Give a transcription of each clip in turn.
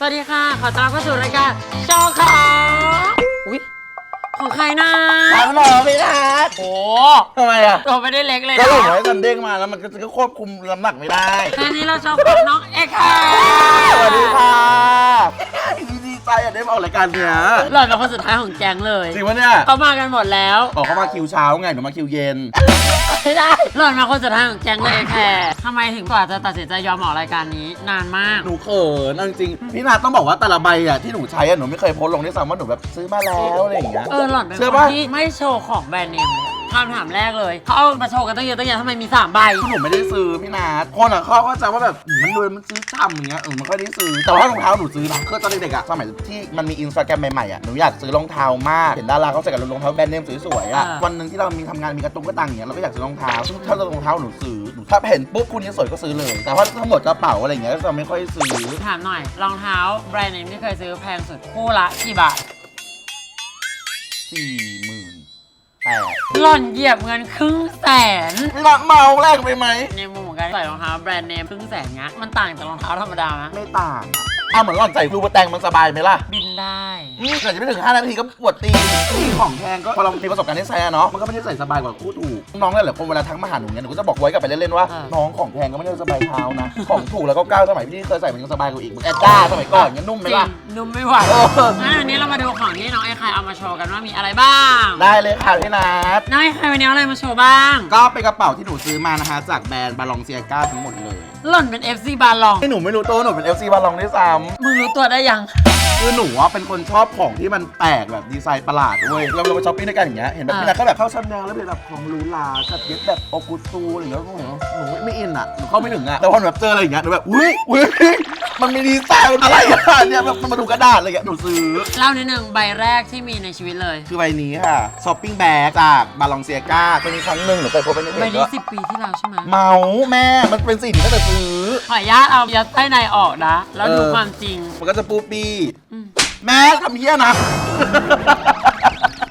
สวัสดีค่ะ ขอต้อนรับเข้าสู่รายการโชว์ของอุ๊ยของใครนะถามหน่อยพี่นัทโอ้ทำไมอะตัวไม่ได้เล็กเลยก็นะหลงไว้ซันเด้งมาแล้วมันก็ควบคุมน้ำหนักไม่ได้แค่นี้เราโชว์ของน้องเอ็กซ์ค่ะสวัสดีค่ะดี ใจอะได้มาออกรายการเนี้ยหล่อนเป็นคนสุดท้ายของแก๊งเลยจริงปะเนี่ยเขามากันหมดแล้วบอกเขามาคิวเช้าไงหนูมาคิวเย็นไม่ได้หล่อนมาคนสุดท้ายของแก๊งเลยแค่ทำไมถึงกว่าจะตัดสินใจยอมออกรายการนี้นานมาก หนูเขินเอาจริงๆพี่นาต้องบอกว่าแต่ละใบอะที่หนูใช้อะหนูไม่เคยโพสต์ลงด้วยซ้ำว่าหนูแบบซื้อมาแล้วอะไรอย่างเงี้ยเออหล่อนเป็นเชื่อคนปะ ที่ไม่โชว์ของแบรนด์เนมเลย คำถามแรกเลยเขาเอามาโชว์กันตั้งเยอะตั้งแยะทำไมมีสามใบหนูไม่ได้ซื้อพี่นาคนอะเขาก็จะว่าแบบมันรวยมันซื้อจำอย่างเงี้ยเออมันค่อยได้ซื้อ แต่ว่ารองเท้าหนูซื้อนะคือตอนเด็กๆอะสมัยที่มันมีอินสตาแกรมใหม่ๆอะหนูอยากซื้อรองเท้ามาก เห็นดาราเขาใส่กับรองเท้าแบรนด์เนมสวยๆอะอ่า วันหนึ่งที่เรามีทำงานมีกระตุ้งกระตังอย่างเงี้ยเราก็อยากซื้อรองเท้าซึ่งถ้ารองเท้าหนูซื้อหนูถ้าเห็นปุ๊บคุณนี้สวยก็ซื้อเลย แต่ว่าทั้งหมดกระเป๋าอะไรอย่างเงี้ยก็จะไม่ค่อยซื้อถามหน่อยรองเท้าแบรนด์เนมที่เคยซื้อแพงสุดคู่ละกี่บาทสี่หมื่น แปดหล่อนเหยียบเงินครึ่งแสนพี่นาเมาแรกไปไหม ในมุมของการใส่รองเท้าแบรนด์เนมครึ่งแสนเงี้ยมันต่างจากรองเท้าธรรมดาไหมไม่ต่างอะเหมือนหล่อนใส่รูปแตงมันสบายไหมล่ะบินได้นี่เกิดจะไม่ถึง 5 นาทีก็ปวดตีนตีของแพงก็พอเรามีประสบการณ์ที่ใช้อะเนาะมันก็ไม่ได้ใส่สบายกว่าคู่ถูกน้องหลายๆคนเวลาทักมาหาหนูเนี่ยหนูก็จะบอกไว้กลับไปเล่นๆว่าอ่าน้องของแพงก็ไม่ได้สบายเท้านะของถูกแล้วก็ก้าวสมัยพี่เคยใส่มันยังสบายกว่าอีกมึงแอดด้าสมัยก่อนยังนุ่มไหมจริล่ะ งนุ่มไม่ไหวเอองั้นวันนี้เรา เอามาโชว์กันว่ามีอะไรบ้างได้เลยค่ะพี่นัทน้องไอ้ไข่วันนี้เอาอะไรมาโชว์บ้าง ก็เป็นกระเป๋าที่หนูซื้อมานะคะ จากแบรนด์บาลองเซียก้าทั้งหมดเลย หล่อนเป็น FC บาลอง ที่หนูไม่รู้ตัวว่าหนูเป็น FC บาลองด้วยซ้ำมึงรู้ตัวได้ยังคือหนูอะเป็นคนชอบของที่มันแปลกแบบดีไซน์ประหลาดด้วยเราเราไปช้อปปิ้งด้วยกันอย่างเงี้ยเห็นแบบอ่า พี่นัทก็แบบเข้าชั้นแนวแล้วเป็นแบบของหรูหราจัดเย็บแบบโอกุตูอะไรอย่างเงี้ยหนูหนูไม่อินอะหนูเข้าไม่ถึงอะแต่พอหนูแบบเจออะไรอย่างเงี้ยหนูแบบอุ้ยอุ้ย มันมีดีไซน์อะไรอะเนี่ยแบบมันมาดูกระดาษอะไรอย่างเงี้ยหนูซื้อ เล่านิดนึงใบแรกที่มีในชีวิตเลย คือใบนี้ค่ะช้อปปิ้งแบ็กจากบาลองเซียก้าเป็นครั้งหนึ่งหนูเคยพบไปในเพใบจนี้ว่าสิบปีที่แล้วใช่ไหมเมาแม่มันเป็นสิ่งที่ตั้งแต่ซื้อ ขออนุญาตเอายัดไส้ในออกนะ แล้วดูเออ ความจริง มันก็จะปูปี้อืม แม่ทำเฮี้ยนะ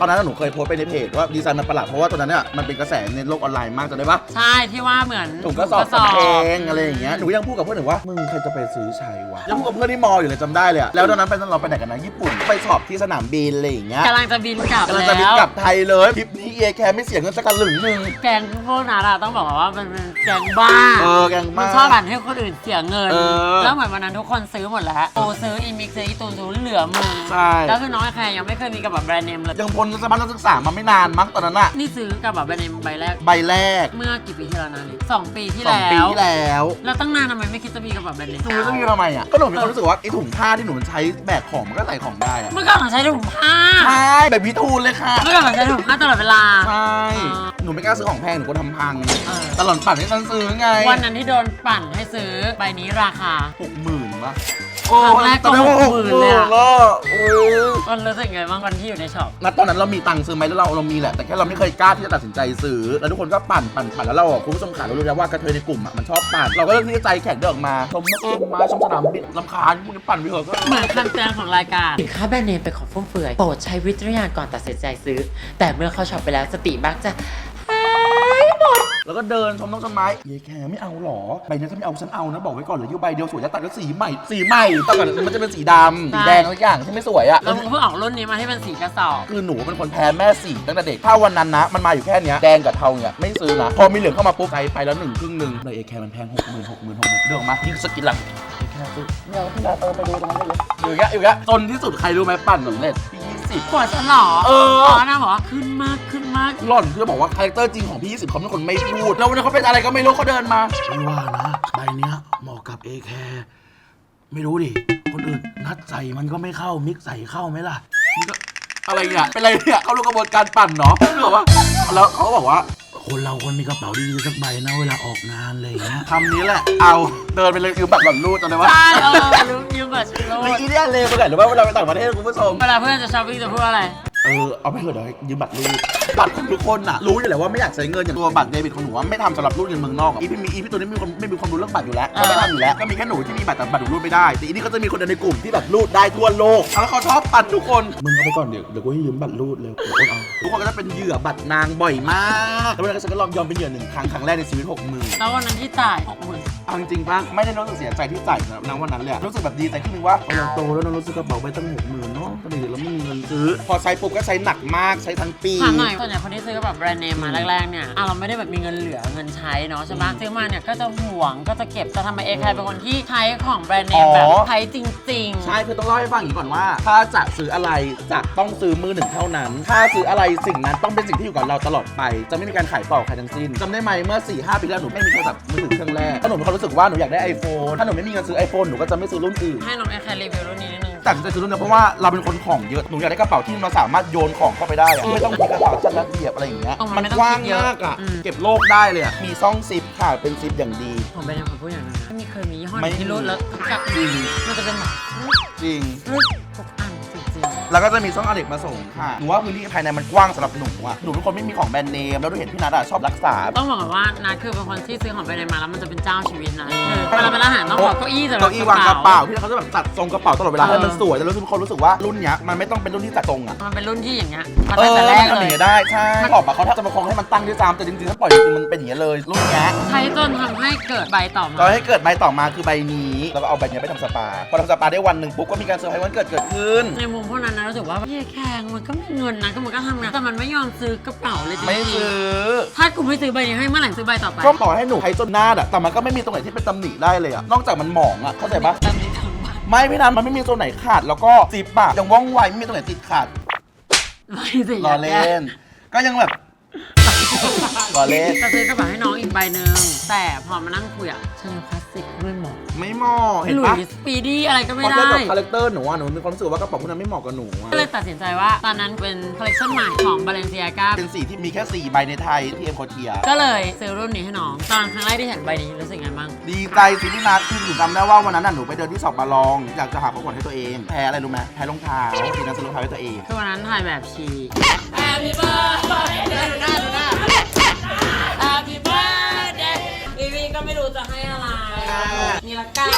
ตอนนั้นหนูเคยโพสต์ไปในเพจว่าดีไซน์มันประหลาดเพราะว่าตอนนั้นเนี่ยมันเป็นกระแสในโลกออนไลน์มากจำได้ปะใช่ที่ว่าเหมือนถุงกระสอบสำเองอะไรอย่างเงี้ยหนูยังพูดกับเพื่อนหนูว่ามึงใครจะไปซื้อใช้วะยังพูดกับเพื่อนที่มออยู่เลยจำได้เลยอะแล้วตอนนั้นไปเราไปไหนกันนะญี่ปุ่นไปสอบที่สนามบินอะไรอย่างเงี้ยกำลังจะบินกลับกำลังแล้จะบินวกลับไทยเลยทริปนี้เอแคร์ไม่เสียเงินสักกะหลึงหนึ่งแกงพวกนั้นอะต้องบอกว่ามันเป็นแกงบ้าเออแกงมัมานกชอบอ่านให้คนอื่นเสียเงินเออแล้วเหมือนวันนั้นทุกคนซื้อหมดแล้วโอซื้ออีมิกซื้ออีตูนซื้อเหลือมือใช่แล้วคือน้องไอ้แคร์ยังไม่เคยมีกระเป๋าแบรนด์เนมเลยยังพ้นสถาบันนักศึกษามาไม่นานมั้งตอนนั้นอะนี่ซื้อกระเป๋าแบรนด์เนมใบแรก ใบแรกเมื่อกี่ปีที่แล้วนะนี่สองปีที่สองแล้วปีที่แล้วแล้วตั้งนานทำไมไม่คิดจะมีกระเป๋าแบรนด์เนม ซื้อต้องมีทำไมอะก็หนูมีความรู้สึกว่าไอ้ถุงผ้าที่หนูใช้แบกของมันก็ใส่ของได้อะเมื่อก่อนเราใช้ถุงผ้า ใช่แบบวิทูลเลยค่ะ เมื่อก่อนเราใช้ถุงผ้าตลอดเวลา ใช่อ่าหนูไม่กล้าซื้อของแพงหนูก็ทำพัง เออ ตลอดปั่นให้ฉันซื้อไงวันนั้นที่โดนปั่นให้ซื้อใบนี้ราคาหกหมื่นปะ ครั้งแรกก็ตอนนั้นว่าหกหมื่นเลยอะหกหมื่นโอ้ยมันรู้สึกไงบ้างวันที่อยู่ในช็อป ณตอนนั้นเรามีตังค์ซื้อไหมแล้วเราเรามีแหละ แต่แค่เราไม่เคยกล้าที่จะตัดสินใจซื้อ แล้วทุกคนก็ปั่นปั่นปั่นแล้วเราอะคุณผู้ชมขาเรารู้แล้วว่ากระเทยในกลุ่มอะมันชอบปั่น เราก็เลือกที่จะใจแข็งเดินออกมา ชมนกชมไม้ชมสนามบินลำคาญพวกนี้ปั่นไปเถอะก็ เหมือนคำเตือนของรายการ สินค้าแบรนด์เนมเป็นของฟุ่มเฟือย โปรดใช้วิจารณญาณก่อนตัดสินใจซื้อ แต่เมื่อเข้าช็อปไปแล้วสติมักจะหายหมด แล้วก็เดินชมต้นไม้เยแคร์ไม่เอาหรอใบนี้ถ้าไม่เอาฉันเอานะบอกไว้ก่อนเหลยอยู่ใบเดียวสวยแล้วตัดด้วยสีใหม่สีใหม่ตอนก่อนมันจะเป็นสีดำสีแดงทุกอย่างที่ไม่สวยอะแล้วมึงเพิ่งออกรุ่นนี้มาที่เป็นสีกระสอบคือหนูเป็นคนแพ้แม่สีตั้งแต่เด็กถ้าวันนั้นนะ มันมาอยู่แค่เนี้ยแดงกับเทาเนี่ยไม่ซื้อนะพอมีเหลืองเข้ามาปุ๊บไปไปแล้วหนึ่งครึ่งหนึ่งเลยเอแคร์มันแพงหกหมื่นหกหมื่นหกหมื่นเดินออกมายิ่งสกินหลังเอแคร์ซื้อไม่เอาพี่ดาเติมไปดูตรงนั้นเลยอยู่อย่างเงี้ยอยู่อย่างเงี้ยจนที่สุดใครรู้ไหมปั่นสำเร็จ พี่ยี่สิบปวดฉันเหรอเอออ๋อนางบอกว่าขึ้นมากขึ้นมากหล่อนคือบอกว่าคาแรคเตอร์จริงของพี่ยี่สิบเขาเป็นคนไม่พูด แล้ววันนี้เขาเป็นอะไรก็ไม่รู้เขาเดินมาพี่ว่านะใบเนี้ยเหมาะกับเอแคร์ไม่รู้ดิ คนอื่นนัดใส่มันก็ไม่เข้ามิกใส่เข้าไหมล่ะนี่ก็อะไรเนี่ยเป็นอะไรเนี่ยเขารู้กระบวนการปั่นเนาะคือแบบว่าแล้วเขาก็บอกว่า คนเราควรมีกระเป๋าดีๆสักใบนะเวลาออกงานอะไรอย่างเงี้ยคำนี้แหละ เอา เดินไปเลยคือแบบหล่อนรูดจำได้ว่าใช่เออรู้ยืมแบบฉันรู้ในอีเนี่ยเลวไปไหนหรือว่าเวลาไปต่างประเทศคุณผู้ชม เวลาเพื่อนจะช้อปปิ้งจะพูดอะไร เออ เอาไปเถอะเดี๋ยวให้ยืมบัตรรูด บัตรของทุกคนน่ะรู้อยู่แล้วว่าไม่อยากใช้เงินอย่างตัวบัตรเดบิตของหนูว่าไม่ทำสำหรับรูดเงินเมืองนอกอะอีพี่มีอีพี่ตัวนี้ไม่มีคนไม่มีความรู้เรื่องบัตรอยู่แล้วก็ไม่ทำอยู่แล้วก็มีแค่หนูที่มีบัตรแต่บัตรหนูรูดไม่ได้แต่อีนี่ก็จะมีคนเดียวในกลุ่มที่แบบรูดได้ทั่วโลกแล้วเขาชอบปั่นทุกคนมึงเอาไปก่อนเดี๋ยวเดี๋ยวกูให้ยืมบัตรรูดเลยเดี๋ยวโอนเอาทุกคนก็จะเป็นเหยื่อบัตรนางบ่อยมากแล้ววันนั้นก็ฉันก็ลองยอมเป็นเหยื่อหนึ่งครั้งครั้งแรกในชีวิตหกหมื่นแล้ววันนั้นที่จ่ายหกหมื่นเอาจริงๆป่ะไม่ได้รู้สึกเสียใจที่จ่ายนะวันนั้นเลยอะรู้สึกแบบดีใจขึ้นนึงว่าเราโตแล้วเรารู้สึกกระเป๋าใบตั้งหกหมื่น เนาะตอนเด็กเราไม่มีเงินซื้อ พอใช้ปุ๊บก็ใช้หนักมากใช้ทั้งปีถามหน่อยส่วนใหญ่คนที่ซื้อแบบแบรนด์เนมมาแรกๆเนี่ยอะเราไม่ได้แบบมีเงินเหลือเงินใช้เนาะใช่ปะซื้อมาเนี่ยก็จะห่วงก็จะเก็บจะทำไมเอแคร์เป็นคนที่ใช้ของแบรนด์เนมแบบใช้จริง ๆ ใช่คือต้องเล่าให้ฟังอย่างนี้ก่อนว่า ถ้าจะซื้ออะไรจะต้องซื้อมือหนึ่งเท่านั้น ถ้าซื้ออะไรสิ่งนั้นต้องเป็นสิ่งที่อยู่กับเราตลอดไป จะไม่มีการขายต่อใครทั้งสิ้นจำได้ไหมเมื่อ4ี่หปีที่แล้วหนูไม่มีโทรศัพท์มือถือเครื่องแรกถ้าหนูมีความรู้สึกว่าหนูอยากได้ iPhone ถ้าหนูไม่มีเงินซื้อ iPhone หนูก็จะไม่ซื้อรุ่นอื่นให้น้องเอแคร์รีวิวรุ่นนี้นิดนึง แต่จะซื้อรุ่นนี้เพราะว่าเราเป็นคนของเยอะหนูอยากได้กระเป๋าที่เราสามารถโยนของเข้าไปได้อะไม่ต้องมีกระเป๋าจัดระเบียบอะไรอย่างเงี้ยเออมันมันไม่ต้องกว้างคิดเยอะมากอะอืม เก็บโลกได้เลยอะมีซ่องซิปค่ะเป็นซิปอย่างดี ผมเป็นคนพูดอย่างนึงนะไม่มีเคยมียี่ห้อไหไม่นที่รุ่นแล้วกลับจริงมันจะเป็นแบบจริงรุ่นทุกอันจริง แล้วก็จะมีซ่องอเนกมาส่งค่ะหนูว่าพื้นที่ภายในมันกว้างสำหรับหนูอะหนูเป็นคนไม่มีของแบรนด์เนมแล้วหนูเห็นพี่นัทอะชอบรักษาๆต้องบอกก่อนว่านัทคือเป็นคนที่ซื้อของแบรนด์เนมมาแล้วมันจะเป็นเจ้าชีวิตนะคือเวลาเป็นอาหารต้องขอเก้าอี้สำหรับเก้าอี้วางกระเป๋าพี่นัทเขาจะแบบจัดทรงกระเป๋าตลอดเวลาให้มันสวยแต่รู้สึกคนรู้สึกว่ารุ่นเนี้ยมันไม่ต้องเป็นรุ่นที่จัดทรงอะมันเป็นรุ่นที่อย่างเงี้ยมาเอตั้งอแต่แรมันกทำอเลย่ายงเงี้ยได้ใช่ออกมาเขาถ้าจะมาคงให้มันตั้งด้วยซ้ำแต่จริงๆถ้าปล่อยจริงๆมันเป็นอย่างเงี้ยเลยรุ่นเนี้ย ใช้จนทำให้เกิดใบต่อมาตอนให้เกิดใบต่อมาคือใบนี้ แล้วก็เอาใบเนี้ยไปทำสปา พอทำสปาได้วันหนึ่งปุ๊บก็มีการเซอร์ไพรส์วันเกิดเกิดขึ้น ในมุมพวกนั้นนะรู้สึกว่าเฮียแคงมันก็มีเงินนะก็มันก็ทำงานแต่มันไม่ยอมซื้อกระเป๋าเลยจริงๆไม่ซื้อ ถ้ากูไม่ซื้อใบนี้ให้เมื่อไหร่ซื้อใบต่อไปก็ต่อให้หนูใช้จนหน้าอะแต่มันก็ไม่มีตรงไหนที่เป็นตำหนิได้เลยอะนอกจากมันหมองอะเข้าใจปะแต่มีทั้งใบไม่พี่นันมันไม่มีตัวไหนขาด แล้วก็ซิปอะยังว่องไวไม่มีตัวไหนติดขาดไม่สิรอเล่น ก็ยังแบบรอเล่น จะซื้อกระเป๋าให้น้องอีกใบหนึ่งแต่พอมานั่งคุยอะฉันเอาคลาสสิกไม่เหมาะ ไม่เหมาะเห็นหลุปะยส์ปีดี้อะไรก็ไม่พอได้เทียบกับคาแรคเตอร์หนูอะหนูมีความรู้สึกว่ากระเป๋าพวกนั้นไม่เหมาะกับหนูอะก็เลยตัดสินใจว่า ตอนนั้นเป็นคอลเลคชันใหม่ของ Balenciaga เป็นสีที่มีแค่สี่ใบในไทยที่เอ็มโคเทีย ก็เลยซื้อรุ่นนี้ให้น้อง ตอนครั้งแรกที่เห็นใบนี้รู้สึกไงบ้าง ดีใจสิพี่นัทคือหนูจำได้ว่าวันนั้นน่ะหนูไปเดินที่สอบบาลอง อยากจะหาของขวัญให้ตัวเองแพ้อะไรรู้ไหมแพ้รองเท้าพี่นัทซื้อรองเท้าให้ตัวเอง คือวันนั้นถ่ายแบบชี Happy birthday ดูหน้าดูหน้า Happy birthday วีวีก็ไม่รู้จะให้อะไร นี่ละกัน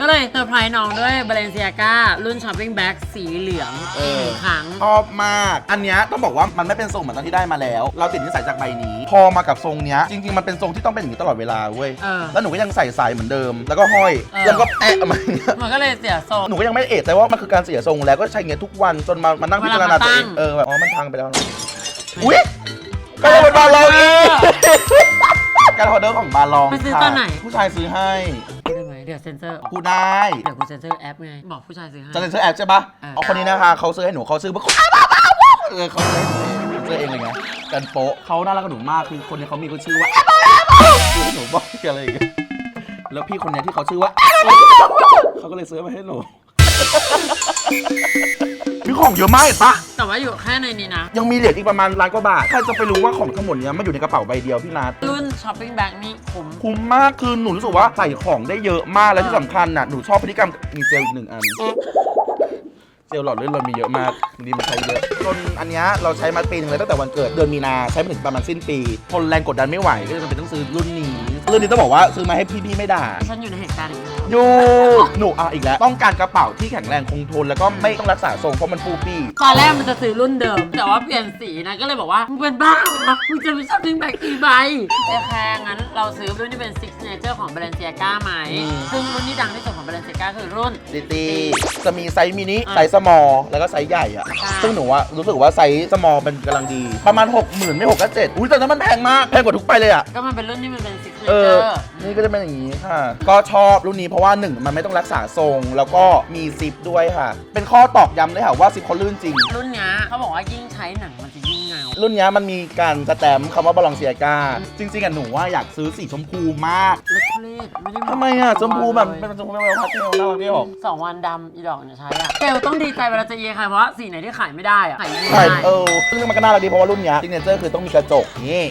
ก็เลยเซอร์ไพรส์น้องด้วย Balenciaga รุ่น Shopping Bag สีเหลืองเออหนึ่งครั้ง ชอบมาก อันเนี้ยต้องบอกว่ามันไม่เป็นทรงเหมือนตอนที่ได้มาแล้ว เราติดนิสัยจากใบนี้ พอมากับทรงเนี้ยจริงๆมันเป็นทรงที่ต้องเป็นอย่างนี้ตลอดเวลาเว้ย เออแล้วหนูก็ยังใส่สายเหมือนเดิม แล้วก็ห้อย เออ แล้วก็แอะมาอย่างเงี้ยมันก็เลยเสียทรง หนูก็ยังไม่เอะใจว่ามันคือการเสียทรงแล้วก็ใช้อย่างเงี้ยทุกวันจนมามานั่งพิจารณาตัวเอง เวลามาตั้ง เออแบบอ๋อ มันพังไปแล้วนะอุ้ยก็เลยเป็นบาลองอีก การออเดอร์ของบาลองไปซื้อค่ะตอนไหน ผู้ชายซื้อให้ พูดได้ไหมเดี๋ยวเซ็นเซอร์พูดได้ เดี๋ยวกูเซ็นเซอร์แอปไงบอกผู้ชายซื้อให้ จะเป็นซื้อแอปใช่ปะเออ เอาคนนี้นะคะเขาซื้อให้หนูเขาซื้อปุ๊บเออเขาซื้อให้หนูเองซื้อเองเลยไงกันโป๊ะเขาน่ารักกับหนูมากคือคนนี้เขามีก็ชื่อว่าแอปเปิลแอปเปิลคือให้หนูบอกอะไรอย่างเงี้ยแล้วพี่คนเนี้ยที่เขาชื่อว่าแอปเปิลเขาก็เลยซื้อมาให้หนูมีของเยอะมากเห็นปะ แต่ว่าอยู่แค่ในนี้นะ ยังมีเหรียญอีกประมาณล้านกว่าบาทใครจะไปรู้ว่าของทั้งหมดเนี้ยมันอยู่ในกระเป๋าใบเดียวพี่นัทรุ่น shopping bag นี่คุ้มคุ้มมากคือหนูรู้สึกว่าใส่ของได้เยอะมากและที่สำคัญน่ะหนูชอบพฤติกรรมมีเจลอีกหนึ่งอัน เจลหลอดเลือดเรามีเยอะมากบางทีมันใช้เยอะจนอันเนี้ยเราใช้มาปีหนึงเลยตั้งแต่วันเกิดเดือนมีนาใช้มาถึงประมาณสิ้นปีทนแรงกดดันไม่ไหวก็เลยจำเป็นต้องซื้อรุ่นนี้ รุ่นนี้ต้องบอกว่าซื้อมาให้พี่ๆไม่ด่า ฉันอยู่ในเหตุการณ์อีกแล้วอยู่หนูอะอีกแล้ว ต้องการกระเป๋าที่แข็งแรงคงทน แล้วก็ไม่ต้องรักษาทรงเพราะมันฟูปี้ ตอนแรกมันจะซื้อรุ่นเดิม แต่ว่าเปลี่ยนสีนะก็เลยบอกว่ามึงเป็นบ้าเหรอมึงจะไป shopping bag กี่ใบแต่แค่งั้นเราซื้อรุ่นที่เป็น signature ของ Balenciaga ไหมอืม ซึ่งรุ่นที่ดังที่สุดของ Balenciaga คือรุ่น ตีตีจะมีไซส์มินิอะไซส์สมอลแล้วก็ไซส์ใหญ่อะใช่ซึ่งหนูอะรู้สึกว่าไซส์สมอลเป็นกำลังดี ประมาณ 6 0,000 ไม่6ก็7อุ้ยแต่นั้นมันแพงมาก แพงกว่าทุกไปเลยอะก็มันเป็นรุ่นที่มันเป็นเออ signature นี่ก็จะเป็นอย่างนี้ค่ะ ก็ชอบรุ่นนี้เพราะว่า1มันไม่ต้องรักษาทรง แล้วก็มีซิปด้วยค่ะ เป็นข้อตอกย้ำเลยค่ะว่าซิปเขาลื่นจริง รุ่นเนี้ยเขาบอกว่ายิ่งใช้หนังมันจะยิ่งเงา รุ่นเนี้ยมันมีการสแตมป์คำว่าบาลองเซียกาจริงๆอะหนูว่าอยากซื้อสีชมพูมากแล้วทุเรศไม่ได้เหาทำไมอะชมพูแบบเลยเป็นชมพูแบบพาสเทลน่ารักที่ออกสองวันดำอีดอกเนี่ยใช้อะเกลต้องดีใจเวลาจะเยใครเพราะว่าสีไหนที่ขายไม่ได้อะขายไม่ใช่ได้เออซึ่งมันก็น่ารักดีเพราะว่ารุ่นเนี้ยซิกเนเจอร์คือต้องมีกระจกนี่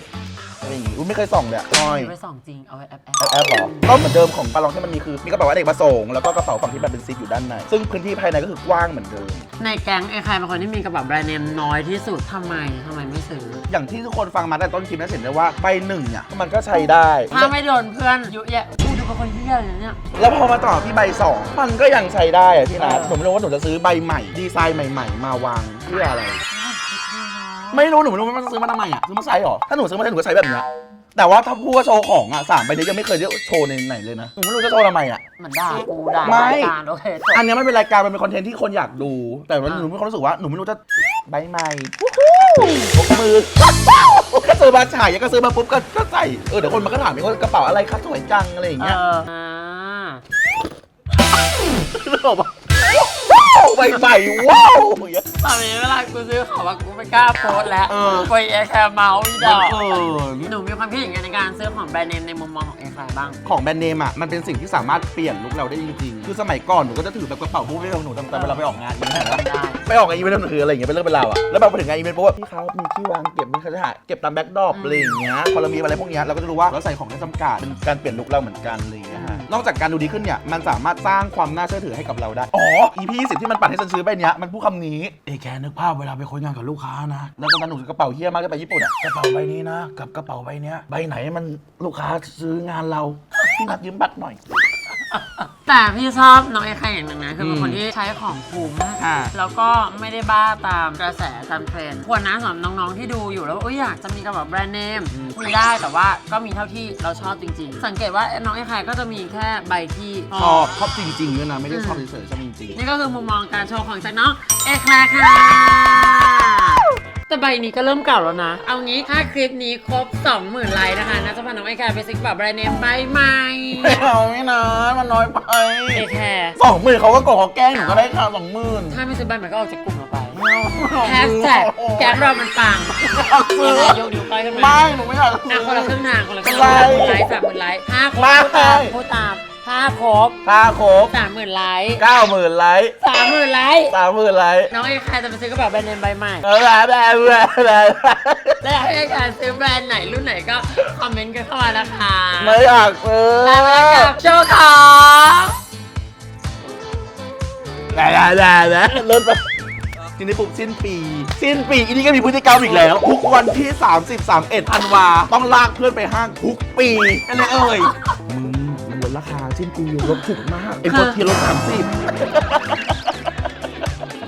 อะไรอย่างงี้อุ้ยไม่เคยส่องเลยอะน้อยไว้สองจริง เอาไว้แอปแอแอปแอปเหรอก็เหมือนเดิมของปาลองที่มันมีคือมีกระเป๋าอเนกประสงค์แล้วก็กระเป๋าฝั่งที่มันเป็นซิปอยู่ด้านในซึ่งพื้นที่ภายในก็คือกว้างเหมือนเดิม ในแก๊งไอ้ใครเป็นคนที่มีกระเป๋าแบรนด์เนมน้อยที่สุดทำไมทำไมไม่ซื้อ อย่างที่ทุกคนฟังมาแต่ต้นคลิปนั้นเห็นได้ว่าใบหนึ่งเนี่ยมันก็ใช้ได้ ถ้าไม่โดนเพื่อนยุแยะพูดดูเป็นคนเหี้ยเลยเนี่ย แล้วพอมาต่อที่ใบสองมันก็ยังใช้ได้อะพี่นัทเออผมไม่รู้ว่าหนูจะซื้อใบใหม่ดีไซน์ใหม่ ๆ มาวางเพื่ออะไร ไม่รู้หนูไม่รู้ว่ามันซื้อมาทำไมอะซื้อมาใช้หรอถ้าหนูซื้อมาใช้หนูก็ใช้แบบเนี้ยแต่ว่าถ้าพูดว่าโชว์ของอะสามใบนี้ยังไม่เคยได้โชว์ในไหนเลยนะหนูไม่รู้จะโชว์ทำไมอะเหมือนด่ากูด่าไม่ รายการโอเคจบ อันเนี้ยมันเป็นรายการมันเป็นคอนเทนต์ที่คนอยากดู แต่ว่าอ่า หนูมีความรู้สึกว่าหนูไม่รู้จะใบใหม่ปกมือก็ซื้อมาฉายก็ซื้อมาปุ๊บก็ก็ใส่เออเดี๋ยวคนมันก็ถามเองว่ากระเป๋าอะไรคะสวยจังอะไรอย่างเอเงี้ยออ่านึกออกปะ ใบใหม่ว้าวอย่างเงี้ย ตอนนี้เวลากูซื้อของว่ากูไม่กล้าโพสต์แล้วเออ กูแอร์แคร์เมาส์อีดมันอกเออ หนูมีความคิดเห็นยังไงในการซื้อของแบรนด์เนมในมุมมองของเอแคร์บ้าง ของแบรนด์เนมอะ มันเป็นสิ่งที่สามารถเปลี่ยนลุคเราได้จริงๆ คือสมัยก่อน หนูก็จะถือแบบกระเป๋าบู๊ไม่ของหนูแต่เวลาไปออกงานนี่นะได้ ไปออกงานอีเวนต์หนูถืออะไรอย่างเงี้ยเป็นเรื่องเป็นราวอะ แล้วแบบพอถึงงานอีเวนต์ปุ๊บว่าพี่เขามีที่วางเก็บมีเขาจะหาเก็บตามแบ็คดรอปอะไรอย่างเงี้ย พอเรามีอะไรพวกเนี้ยเราก็จะรู้ว่าเราใส่ของได้จำกัดเป็นการเปลี่ยนลุคเราเหมือนกันอะไรอย่างเงี้ยฮะ นอกจากการดูดีขึ้นเนี่ย มันสามารถสร้างความน่าเชื่อถือให้กับเราได้ อ๋อ EP สิที่มันปัดให้ฉันซื้อไปเนี้ย มันพูดคำนี้ เอแคนึกภาพเวลาไปคุยงานกับลูกค้านะ แล้วตอนนั้นหนูถือกระเป๋าเฮี้ยมากที่ไปญี่ปุ่นอะกระเป๋าใบนี้นะ กับกระเป๋าใบเนี้ย ใบไหนมันลูกค้าซื้องานเรา พี่นัดยืมบัตรหน่อย แต่พี่ชอบน้องเอแคร์อย่างหนึ่งนะคือเป็นอืมคนที่ใช้ของคุ้มอ่า แล้วก็ไม่ได้บ้าตามกระแสตามเทรนด์ควรนะสำหรับน้องๆที่ดูอยู่แล้วว่าเอ้ยอยากจะมีกระเป๋าแบรนด์เนมมีได้แต่ว่าก็มีเท่าที่เราชอบจริง ๆ สังเกตว่าน้องเอแคร์ก็จะมีแค่ใบที่ชอบชอบจริงๆด้วยนะไม่ได้ชอบเฉยๆชอบจริงๆ นี่ก็คือมุมมองการโชว์ของจากน้องเอแคร์ค่ะ แต่ใบนี้ก็เริ่มเก่าแล้วนะ เอางี้ถ้าคลิปนี้ครบ 20,000ไลค์นะคะน่าจะพาน้องเอแคร์ไปซื้อกระเป๋าแบรนด์เนมใบใหม่ไม่เอาไม่นะมันน้อยไปเอแคร์สองหมื่นเขาก็โกงเขาแกล้งหนูก็ได้ค่ะสองหมื่นถ้าไม่ซื้อใบใหม่ก็ออกจากกลุ่มเราไปไม่เอาไม่เอาแฮชแท็กแก๊งเรามันปังซื้ยังอไงยกนิ้วก้อยขึ้นมาไม่หนูไม่อยากซื้อะคนละครึ่งทางคนละครึ่งไม่ทางสามหมื่นไลค์สามหมื่นไลค์ห้าครบไม่พูดตามพูดตาม ห้าครบค่าโคบสามหมื่นไลค์เก้าหมื่นไลค์สามหมื่นไลค์สามหมื่นไลค์น้องเอใครจะไปซื้อกระเป๋าแบรนด์เนมใบใหม่เออแบบแบบแบบแบบและอยากให้การซื้อแบรนด์ไหนรุ่นไหนก็คอมเมนต์กันเข้ามานะคะไม่อยากซื้อแล้วมากับโชว์ของแบบแบบแบบแบบเริ่มไปทีนี้ปุ๊บสิ้นปี สิ้นปีอีนี่ก็มีพฤติกรรมอีกแล้ว ทุกวันที่ 30 31ธันวา ต้องลากเพื่อนไปห้างทุกปีอะไรเอ่ยมึงลด ราคาสิ้นปีลดถูกมากไอ้คนที่ลดสามสิบ